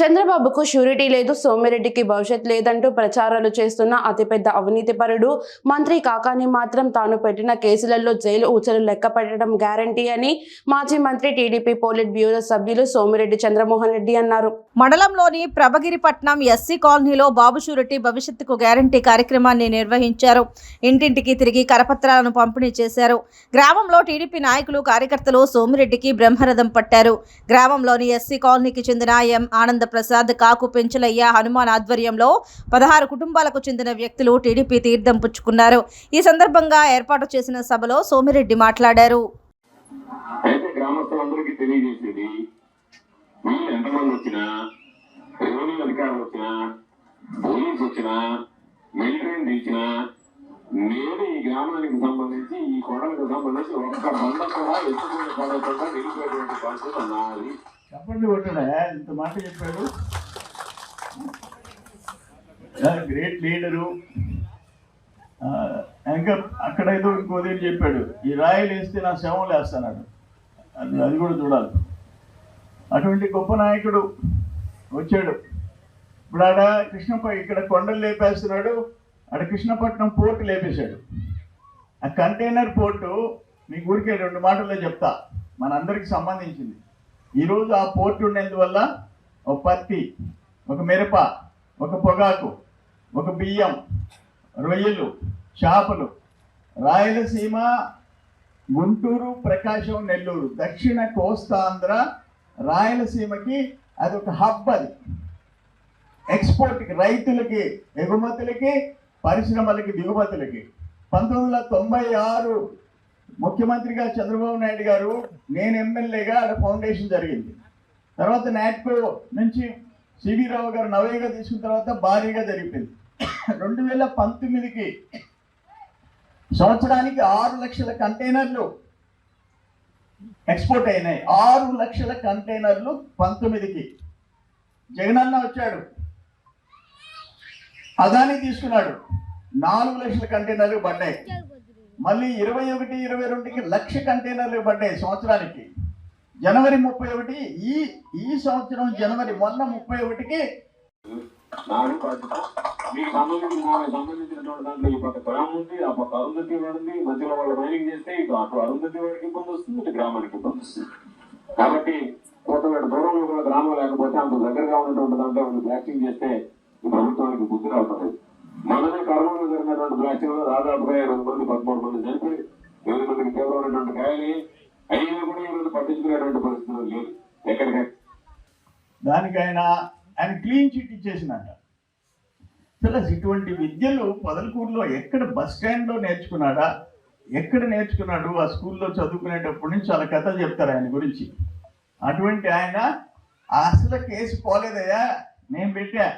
చంద్రబాబుకు షూరిటీ లేదు సోమిరెడ్డికి భవిష్యత్ లేదంటూ ప్రచారాలు చేస్తున్న అతిపెద్ద అవినీతిపరుడు మంత్రి కాకాని మాత్రం తాను పెట్టిన కేసులలో జైలు ఊచలు లెక్క పెట్టడం గ్యారంటీ అని మాజీ మంత్రి టీడీపీ పోలిట్ బ్యూరో సభ్యులు సోమిరెడ్డి చంద్రమోహన్ రెడ్డి అన్నారు. మండలంలోని ప్రభగిరిపట్నం ఎస్సీ కాలనీలో బాబు షూరిటీ భవిష్యత్తుకు గ్యారంటీ కార్యక్రమాన్ని నిర్వహించారు. ఇంటింటికి తిరిగి కరపత్రాలను పంపిణీ చేశారు. గ్రామంలో టీడీపీ నాయకులు కార్యకర్తలు సోమిరెడ్డికి బ్రహ్మరథం పట్టారు. గ్రామంలోని ఎస్సీ కాలనీకి చెందిన ఎం. ఆనంద ప్రసాద్ కాకు పెంచులయ్య హనుమాన్ ఆధ్వర్యంలో పదహారు కుటుంబాలకు చెందిన వ్యక్తులు టీడీపీ తీర్థం పుచ్చుకున్నారు. ఈ సందర్భంగా ఏర్పాటు చేసిన సభలో సోమిరెడ్డి మాట్లాడారు. అయితే గ్రామస్తులందరికీ తెలియజేసేది వీళ్ళు ఎంతమంది వచ్చినా రెవెన్యూ అధికారులు వచ్చినా పోలీసు వచ్చినా మిలిటరీని తీసినా నేను ఈ గ్రామానికి సంబంధించి ఈ కొండలకు సంబంధించి ఒక్క బండ కూడా ఎత్తుకునే పడకుండా నిలిపేటువంటి పరిస్థితి నాది. చెప్పండి కొట్టడా ఇంత మాట చెప్పాడు. Great leader. ఇంకా అక్కడ ఇంకోదేం చెప్పాడు ఈ రాయలు వేస్తే నా శవం లేస్తాడు అది అది కూడా చూడాలి. అటువంటి గొప్ప నాయకుడు వచ్చాడు. ఇప్పుడు ఆడ కృష్ణప ఇక్కడ కొండలు లేపేస్తున్నాడు ఆడ కృష్ణపట్నం పోర్టు లేపేశాడు. ఆ కంటైనర్ పోర్టు మీ ఊరికే రెండు మాటల్లో చెప్తా మనందరికి సంబంధించింది. ఈరోజు ఆ పోర్టు ఉండేందువల్ల ఒక పత్తి ఒక మిరప ఒక పొగాకు ఒక బియ్యం రొయ్యలు చేపలు రాయలసీమ గుంటూరు ప్రకాశం నెల్లూరు దక్షిణ కోస్తాంధ్ర రాయలసీమకి అది ఒక హబ్ అది. ఎక్స్పోర్ట్కి రైతులకి ఎగుమతులకి పరిశ్రమలకి దిగుమతులకి. పంతొమ్మిది వందల తొంభై ఆరు ముఖ్యమంత్రిగా చంద్రబాబు నాయుడు గారు నేను ఎమ్మెల్యేగా ఆడ ఫౌండేషన్ జరిగింది. తర్వాత నాట్కో నుంచి సివి రావు గారు నవేగా తీసుకున్న తర్వాత భారీగా జరిగిపోయింది. రెండు వేల పంతొమ్మిదికి సంవత్సరానికి ఆరు లక్షల కంటైనర్లు ఎక్స్పోర్ట్ అయినాయి. ఆరు లక్షల కంటైనర్లు పంతొమ్మిదికి. జగనన్న వచ్చాడు. అదాని తీసుకున్నాడు. నాలుగు లక్షల కంటైనర్లు పడ్డాయి. మళ్ళీ ఇరవై ఒకటి ఇరవై రెండుకి లక్ష కంటైనర్లు పడ్డాయి సంవత్సరానికి. జనవరి ముప్పై ఒకటి ఈ ఈ సంవత్సరం జనవరి మొన్న ముప్పై ఒకటికి నాది బాధ్యత మీకు సంబంధించిన నాకు సంబంధించినటువంటి దాంట్లో ఈ పక్క గ్రామం ఉంది ఆ పక్క అరుంధతి ఉంది మధ్యలో వాళ్ళు మైనింగ్ చేస్తే ఇటు అటు అరుంధతి వాడికి ఇబ్బంది వస్తుంది ఇటు గ్రామానికి ఇబ్బంది వస్తుంది కాబట్టి కోతవేడు దూరంలో కూడా గ్రామం లేకపోతే అంత దగ్గరగా ఉన్నటువంటి దాంట్లో వాళ్ళు బ్లాస్టింగ్ చేస్తే ఈ ప్రభుత్వానికి బుద్ధి రావుతుంది మొదటి కరోనా జరిగినటువంటి బ్లాస్టింగ్లో దాదాపుగా ఇరవై మంది పదమూడు మంది చనిపోయి ఏడు మందికి తీవ్రమైనటువంటి గాయాలు అయినా కూడా ఈరోజు పట్టించుకునేటువంటి పరిస్థితులు లేదు. ఎక్కడికైనా. దానికైనా ఆయన క్లీన్ చిట్ ఇచ్చేసినట్ట ప్లస్ ఇటువంటి విద్యలు పొదలకూరులో ఎక్కడ బస్ స్టాండ్లో నేర్చుకున్నాడా? ఎక్కడ నేర్చుకున్నాడు? ఆ స్కూల్లో చదువుకునేటప్పటి నుంచి చాలా కథలు చెప్తారు ఆయన గురించి. అటువంటి ఆయన అసలు కేసు పోలేదయ్యా. నేను పెట్టా.